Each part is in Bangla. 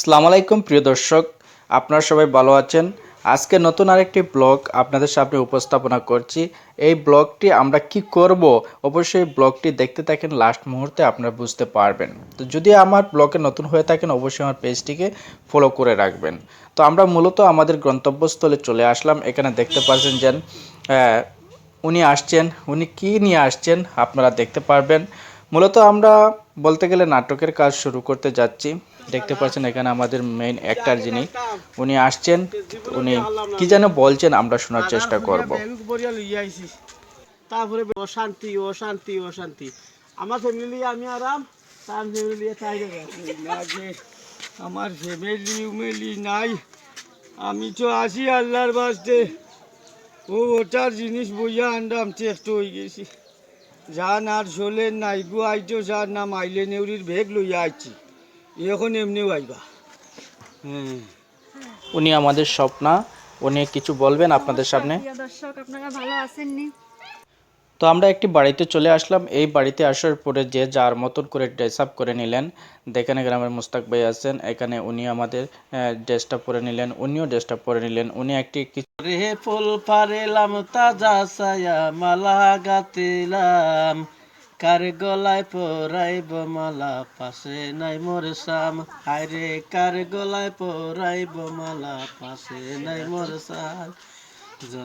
সালাম আলাইকুম, প্রিয় দর্শক। আপনারা সবাই ভালো আছেন? আজকে নতুন আরেকটি ব্লগ আপনাদের সামনে উপস্থাপনা করছি। এই ব্লগটি আমরা কি করব? অবশ্যই ব্লগটি দেখতে থাকেন লাস্ট মুহূর্তে আপনারা বুঝতে পারবেন। তো যদি আমার ব্লগে নতুন হয়ে থাকেন, অবশ্যই আমার পেজটিকে ফলো করে রাখবেন। তো আমরা মূলত আমাদের গন্তব্যস্থলে চলে আসলাম। এখানে দেখতে পাচ্ছেন যে উনি আসছেন। উনি কি নিয়ে আসছেন আপনারা দেখতে পারবেন। মূলত আমরা বলতে গেলে নাটকের কাজ শুরু করতে যাচ্ছি। দেখতে পাচ্ছেন এখানে আমাদের মেইন অ্যাক্টর যিনি, উনি আসছেন। উনি কি যেন বলছেন আমরা শোনার চেষ্টা করব। তারপরে অশান্তি অশান্তি অশান্তি। আমার ফ্যামিলি আমি আরাম তার ফ্যামিলি তাই আমার ফ্যামিলি উমেলি নাই। আমি তো আছি আল্লাহর বাস্তে। ও, ওটার জিনিস বইয়া আন্দাম চেষ্ট হয়ে গেছি। যান আর চলেন না ইগু আইতো যার নাম আইলে নেউরির ভেগ লইয়া আইছি। এখন এমনিও আইবা। হ্যাঁ। উনি আমাদের স্বপ্না উনি কিছু বলবেন আপনাদের সামনে? দর্শক আপনারা ভালো আছেননি? তো আমরা একটি বাড়িতে চলে আসলাম। এই বাড়িতে আসার পরে যে যার মতন করে ড্রেস আপ করে নিলেন দেখেন গ্রামের মুস্তাক ভাই আছেন, এখানে উনি আমাদের ড্রেসটা পরে নিলেন, উনিও ড্রেসটা পরে নিলেন। উনি একটি রে ফুল পারেলাম তাজা সায়া মালা গাতিলাম কার গলায় পরাইব মালা, পাশে নাই মোর সাম হায়রে কার গলায় পরাইব মালা, পাশে নাই মোর সাম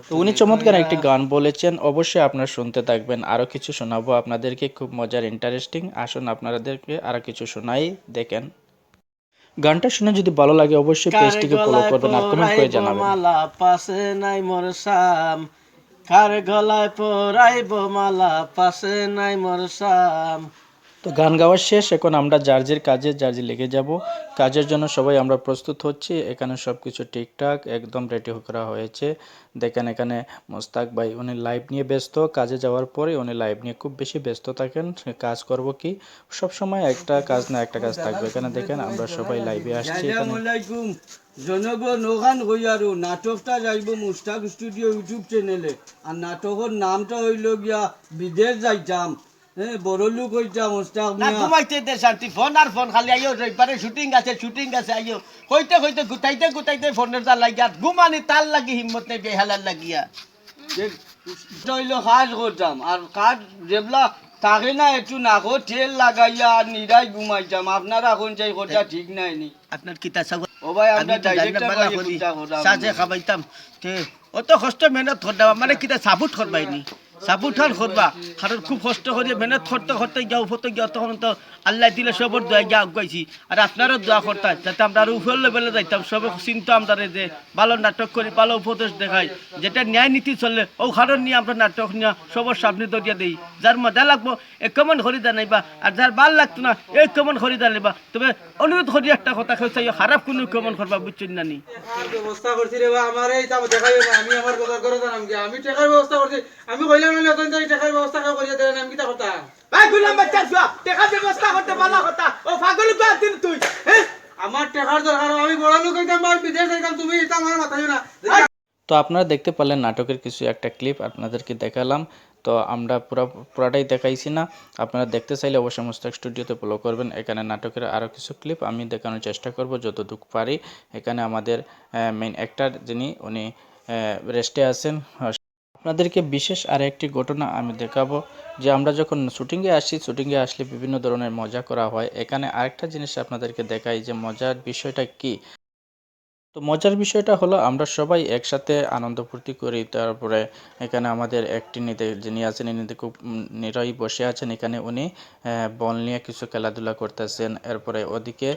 তো উনি চমৎকার একটি গান বলেছেন অবশ্যই আপনারা শুনতে থাকবেন। আরও কিছু শোনাবো আপনাদেরকে খুব মজার ইন্টারেস্টিং আসুন আপনাদেরকে আরও কিছু শোনাই দেখেন। গানটা শুনে যদি ভালো লাগে অবশ্যই পেজটিকে ফলো করবেন আর কমেন্ট করে জানাবেন। মালা? পাশে নাই মোর সাম কার গলায় পরাইব মালা? পাশে নাই মোর সাম তো গান গাওয়া শেষ এখন আমরা জার্জির কাজে জার্জি লেগে যাব। কাজের জন্য সবাই আমরা প্রস্তুত হচ্ছি। এখানে সব কিছু ঠিকঠাক একদম রেডি করা হয়েছে। দেখেন এখানে মোস্তাক ভাই উনি লাইভ নিয়ে ব্যস্ত। কাজে যাওয়ার পরে উনি লাইভ নিয়ে খুব বেশি ব্যস্ত থাকেন। কাজ করব কি? সব সময় একটা কাজ না একটা কাজ থাকবে। এখানে দেখেন আমরা সবাই লাইভে আসছি জনগণ ওখান হই আর নাটকটা যাইব মুস্তাক স্টুডিও ইউটিউব চ্যানেলে আর নাটকের নামটা হইল গিয়া বিদেশ যাইতাম। বড় লোক হইতাম মুস্তাক না। ঘুমাইতে দে শান্তি ফোন আর ফোন খালি আইও রবিবারে শুটিং আছে শুটিং আছে আইও। কইতে কইতে গুতাইতে গুতাইতে ফোনের তার লাগিয়া ঘুমানি তার লাগি হিম্মত নেই বেহালার লাগিয়া। যে- কাজ করতাম আর কাজ যেগুলা থাকে না একটু নাকো তেল লাগাইয়া আর নিরাই ঘুমাইতাম। আপনারা এখন যাই কথা ঠিক নাই নি। আপনার কিতা সাগর ও ভাই আমরা তো জানি না বালা করি সাজে খাবাইতাম। তে অত কষ্ট মেহনত করতাম মানে কিতা সাবুত করবাইনি হল করবা কারণ খুব কষ্ট করে মেহনত করতে করতে গিয়া উপরতে গিয়া তখন তো আল্লাহ দিলে সবর দোয়া গিয়া আগাইছি আর আপনারও দোয়া করতাম যাতে আমরা আরও উপর লেভেলে যাইতাম। সবে চিন্তা আমরা যে ভালো নাটক করি ভালো উপদেশ দেখাই। যেটা ন্যায় নীতি চলে ও কারণ নিয়ে আমরা নাটক নিয়ে সবার সামনে দরিয়া দেই। যার মজা লাগবো, এ কেমন হরি জানাইবা আর যার ভালো লাগতো না, এ কেমন হরি জানাইবা তবে অনুরোধ করি একটা কথা খেয়েছে খারাপ কোনো কেমন করবা বুঝছেন না নি? ব্যবস্থা করছি রে আমার এই তাম দেখাইবে আমি আমার কথা করে জানাম আমি টাকার ব্যবস্থা করছি, আমি কইলাম না অতন তাই টাকার ব্যবস্থা করিয়া দেন আমি কিটা কথা? ভাই গুলাম বাচ্চা শুয়া টাকা ব্যবস্থা করতে ভালো কথা। ও পাগল বাদ দিন তুই হ্যাঁ আমার টাকার দরকার আমি বড় লোক হইতাম বা বিদেশ যাইতাম তুমি এটা আমার মাথায় না। তো আপনারা দেখতে পারলেন নাটকের কিছু একটা ক্লিপ আপনাদেরকে দেখালাম। তো আমরা পুরো পুরাটাই দেখাইছি না। আপনারা দেখতে চাইলে অবশ্যই মুস্তাক স্টুডিওতে ফলো করবেন। এখানে নাটকের আরও কিছু ক্লিপ আমি দেখানোর চেষ্টা করব যতটুকু পারি। এখানে আমাদের মেইন অ্যাক্টার যিনি উনি রেস্টে আছেন আপনাদেরকে বিশেষ আর একটি ঘটনা আমি দেখাবো, যে আমরা যখন শুটিংয়ে আসি, শুটিংয়ে আসলে বিভিন্ন ধরনের মজা করা হয়। এখানে আরেকটা জিনিস আপনাদেরকে দেখাই, যে মজার বিষয়টা কি? তো মজার বিষয়টা হলো, আমরা সবাই একসাথে আনন্দ ফুর্তি করি। তারপরে এখানে আমাদের একটি নিতে, যিনি আছেন, ইনি খুব নিরয় বসে আছেন এখানে। উনি বল নিয়ে কিছু খেলাধুলা করতেছেন। এরপরে ওদিকে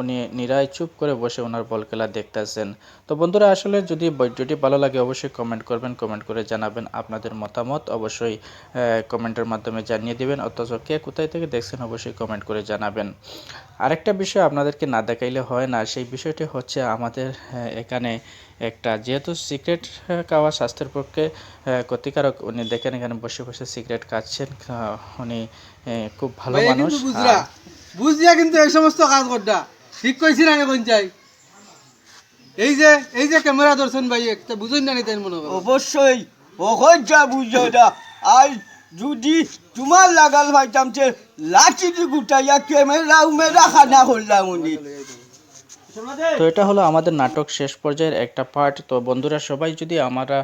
উনি নিরায় চুপ করে বসে ওনার বল খেলা দেখতেছেন। তো বন্ধুরা আসলে যদি ভিডিওটি ভালো লাগে অবশ্যই কমেন্ট করবেন কমেন্ট করে জানাবেন আপনাদের মতামত। অবশ্যই কমেন্টের মাধ্যমে জানিয়ে দেবেন অথচ কে কোথায় থেকে দেখছেন অবশ্যই কমেন্ট করে জানাবেন। আরেকটা বিষয় আপনাদেরকে না দেখাইলে হয় না সেই বিষয়টি হচ্ছে আমাদের এখানে একটা যেহেতু সিগারেট খাওয়া স্বাস্থ্যের পক্ষে ক্ষতিকারক উনি দেখেন এখানে বসে বসে সিগারেট খাচ্ছেন উনি খুব ভালো মানুষ। বুঝিয়া কিন্তু এই সমস্ত কাজ করতা ঠিক কইছি না কোন এই যে এই যে ক্যামেরা দর্শন ভাই, একটা বুঝুন না নিতেন মনে অবশ্যই ওখন যা বুঝো না। আর যদি তোমার লাগাল ভাই যে লাঠি গুটাইয়া ক্যামেরা উমেরা খানা করলাম উনি তো এটা হলো আমাদের নাটক শেষ পর্যায়ের একটা পার্ট। তো বন্ধুরা, সবাই যদি আমরা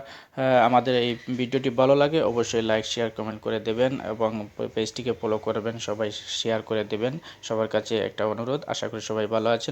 আমাদের এই ভিডিওটি ভালো লাগে, অবশ্যই লাইক, শেয়ার, কমেন্ট করে দেবেন এবং পেজটিকে ফলো করবেন, সবাই শেয়ার করে দেবেন। সবার কাছে একটা অনুরোধ, আশা করি সবাই ভালো আছেন।